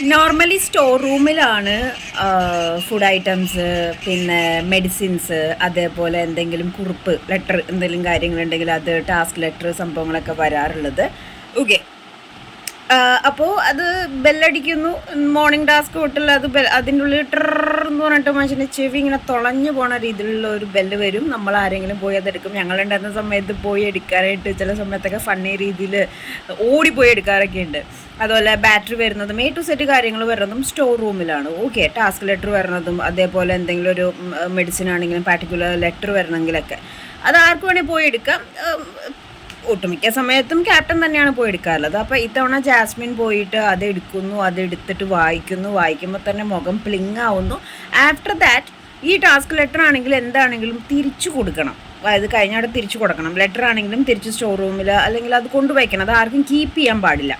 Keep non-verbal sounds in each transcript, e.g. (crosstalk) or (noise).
Normally store റൂമിലാണ് food items പിന്നെ medicines അതേപോലെ എന്തെങ്കിലും കുറിപ്പ് ലെറ്റർ എന്തെങ്കിലും കാര്യങ്ങളുണ്ടെങ്കിൽ അത് ടാസ്ക് ലെറ്റർ സംഭവങ്ങളൊക്കെ വരാറുള്ളത്. ഓക്കെ അപ്പോൾ അത് ബെല്ലടിക്കുന്നു. മോർണിംഗ് ടാസ്ക് തൊട്ടുള്ള അത് ബെൽ അതിന്റെ ഉള്ളിൽ ട്രർ എന്ന് പറഞ്ഞിട്ട് മനുഷ്യന്റെ ചെവി ഇങ്ങനെ തുളഞ്ഞു പോണ രീതിയിലുള്ള ഒരു ബെല്ല് വരും. നമ്മൾ ആരെങ്കിലും പോയി അതെടുക്കും ഞങ്ങളുണ്ടായിരുന്ന സമയത്ത് പോയി എടുക്കാനായിട്ട് ചില സമയത്തൊക്കെ ഫണ്ണി രീതിയിൽ ഓടിപ്പോയി എടുക്കാറൊക്കെ ഉണ്ട് അതുപോലെ ബാറ്ററി വരുന്നതും എ ടു സെറ്റ് കാര്യങ്ങൾ വരുന്നതും സ്റ്റോർ റൂമിലാണ് ഓക്കെ ടാസ്ക് ലെറ്റർ വരുന്നതും അതേപോലെ എന്തെങ്കിലും ഒരു മെഡിസിൻ ആണെങ്കിലും പാർട്ടിക്കുലർ ലെറ്റർ വരണമെങ്കിലൊക്കെ. അത് ആർക്ക് വേണേൽ പോയി എടുക്കാം. ഒട്ടുമിക്ക സമയത്തും ക്യാപ്റ്റൻ തന്നെയാണ് പോയി എടുക്കാറുള്ളത്. അപ്പോൾ ഇത്തവണ ജാസ്മിൻ പോയിട്ട് അത് എടുക്കുന്നു അത് എടുത്തിട്ട് വായിക്കുന്നു. വായിക്കുമ്പോൾ തന്നെ മുഖം പ്ലിങ് ആവുന്നു. ആഫ്റ്റർ ദാറ്റ് ഈ ടാസ്ക് ലെറ്റർ ആണെങ്കിലും എന്താണെങ്കിലും തിരിച്ചു കൊടുക്കണം. അതായത് കഴിഞ്ഞ അവിടെ തിരിച്ചു കൊടുക്കണം. ലെറ്റർ ആണെങ്കിലും തിരിച്ച് സ്റ്റോർ റൂമിൽ അല്ലെങ്കിൽ അത് കൊണ്ടുവയ്ക്കണം അത് ആർക്കും കീപ്പ് ചെയ്യാൻ പാടില്ല.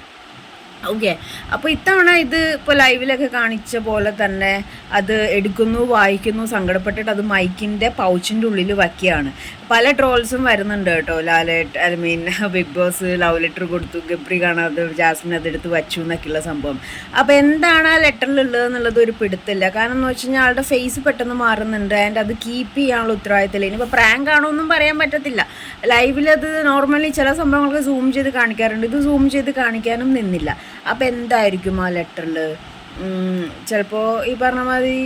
ഓക്കെ അപ്പോൾ ഇത്തവണ ഇത് ഇപ്പോൾ ലൈവിലൊക്കെ കാണിച്ച പോലെ തന്നെ അത് എടുക്കുന്നു വായിക്കുന്നു സങ്കടപ്പെട്ടിട്ട് അത് മൈക്കിന്റെ പൗച്ചിന്റെ ഉള്ളിൽ വയ്ക്കുകയാണ്. പല ട്രോൾസും വരുന്നുണ്ട് കേട്ടോ. ലാലേട്ട് I mean Big Boss love letter കൊടുത്തു ഗബ്രി കാണാതെ ജാസ്മിൻ അതെടുത്ത് വച്ചു എന്നൊക്കെയുള്ള സംഭവം. അപ്പോൾ എന്താണ് ആ ലെറ്ററിലുള്ളത് എന്നുള്ളത് ഒരു പിടുത്തില്ല. കാരണം എന്ന് വെച്ച് കഴിഞ്ഞാൽ ആളുടെ ഫേസ് പെട്ടെന്ന് മാറുന്നുണ്ട്. ആൻഡ് അത് കീപ്പ് ചെയ്യാനുള്ള ഉത്തരവാദിത്തമില്ല. ഇനിയിപ്പോൾ പ്രാങ്ക് ആണോ ഒന്നും പറയാൻ പറ്റത്തില്ല. ലൈവിൽ അത് നോർമലി ചില സംഭവങ്ങളൊക്കെ സൂം ചെയ്ത് കാണിക്കാറുണ്ട്. ഇത് സൂം ചെയ്ത് കാണിക്കാനും നിന്നില്ല. അപ്പോൾ എന്തായിരിക്കും ആ ലെറ്ററിൽ ചിലപ്പോൾ ഈ പറഞ്ഞ മാതിരി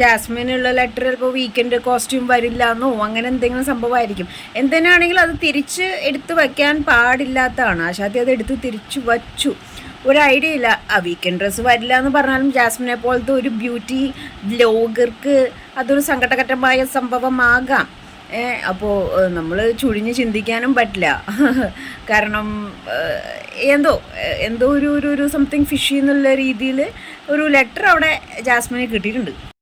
ജാസ്മിനുള്ള ലെറ്റർ ചിലപ്പോൾ വീക്കെൻഡ് കോസ്റ്റ്യൂം വരില്ല എന്നോ അങ്ങനെ എന്തെങ്കിലും സംഭവമായിരിക്കും. എന്തിനാണെങ്കിലും അത് തിരിച്ച് എടുത്ത് വയ്ക്കാൻ പാടില്ലാത്തതാണ്. ആശാദി അത് എടുത്ത് തിരിച്ചു വച്ചു. ഒരു ഐഡിയ ഇല്ല. ആ വീക്കെൻഡ് ഡ്രസ്സ് വരില്ല എന്ന് പറഞ്ഞാലും ജാസ്മിനെ പോലത്തെ ഒരു ബ്യൂട്ടി ബ്ലോഗർക്ക് അതൊരു സങ്കടകരമായ സംഭവമാകാം. അപ്പോൾ നമ്മൾ ചുഴിഞ്ഞ് ചിന്തിക്കാനും പറ്റില്ല. (laughs) കാരണം എന്തോ എന്തോ ഒരു ഒരു സംതിങ് ഫിഷി എന്നുള്ള രീതിയിൽ ഒരു ലെറ്റർ അവിടെ ജാസ്മിനെ കിട്ടിയിട്ടുണ്ട്.